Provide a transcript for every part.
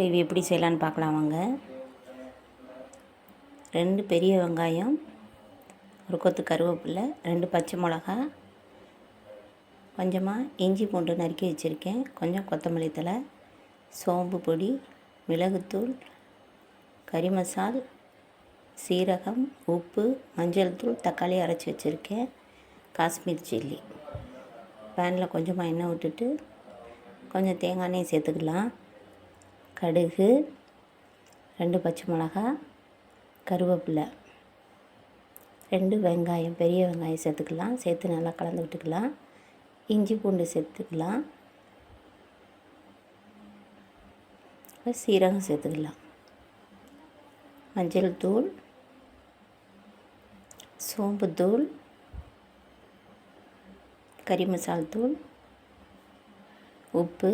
Gravy எப்படி செய்யலான்னு பார்க்கலாம் வாங்க. ரெண்டு பெரிய வெங்காயம் ஒரு கொத்து கருவேப்பில்லை ரெண்டு பச்சை மிளகா கொஞ்சமாக இஞ்சி பூண்டு நறுக்கி வச்சுருக்கேன். கொஞ்சம் கொத்தமல்லி தழை சோம்பு பொடி மிளகுத்தூள் கறி மசால் சீரகம் உப்பு மஞ்சள் தூள் தக்காளி அரைச்சி வச்சுருக்கேன். காஷ்மீர் சில்லி. பேனில் கொஞ்சமாக எண்ணெய் விட்டுட்டு கொஞ்சம் தேங்காய் எண்ணெய் சேர்த்துக்கலாம். கடுகு ரெண்டு பச்சை மிளகா கருவேப்பிலை. ரெண்டு வெங்காயம் பெரிய வெங்காயம் சேர்த்துக்கலாம். சேர்த்து நல்லா கலந்து விட்டுக்கலாம். இஞ்சி பூண்டு சேர்த்துக்கலாம். சீரகம் சேர்த்துக்கலாம். மஞ்சள் தூள் சோம்புத்தூள் கறி மசால் தூள் உப்பு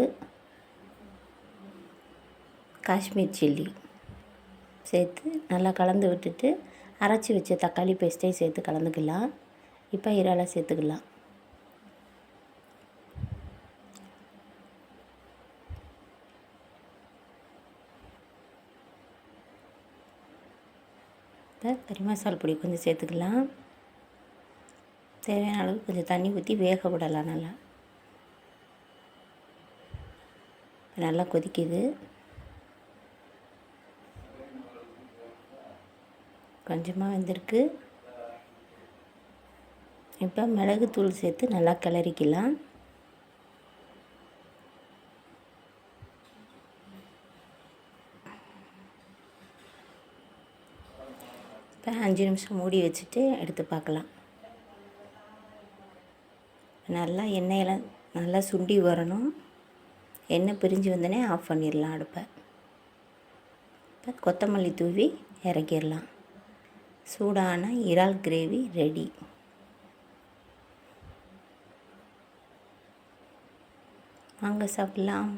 காஷ்மீர் சில்லி சேர்த்து நல்லா கலந்து விட்டுட்டு அரைச்சி வச்ச தக்காளி பேஸ்ட்டையும் சேர்த்து கலந்துக்கலாம். இப்போ இறாலை சேர்த்துக்கலாம். இப்போ கறி மசாலா பொடி கொஞ்சம் சேர்த்துக்கலாம். தேவையான அளவுக்கு கொஞ்சம் தண்ணி ஊற்றி வேக விடலாம் நல்லா. நல்லா கொதிக்குது. கொஞ்சமாக வந்திருக்கு. இப்போ மிளகுத்தூள் சேர்த்து நல்லா கிளறிக்கலாம். இப்போ அஞ்சு நிமிஷம் மூடி வச்சுட்டு எடுத்து பார்க்கலாம். நல்லா எண்ணெயெல்லாம் நல்லா சுண்டி வரணும். எண்ணெய் பிரிஞ்சு வந்தோடனே ஆஃப் பண்ணிடலாம் அடுப்பை. இப்போ கொத்தமல்லி தூவி இறக்கிடலாம். சூடான இறால் கிரேவி ரெடி. வாங்க சாப்பிட்லாம்.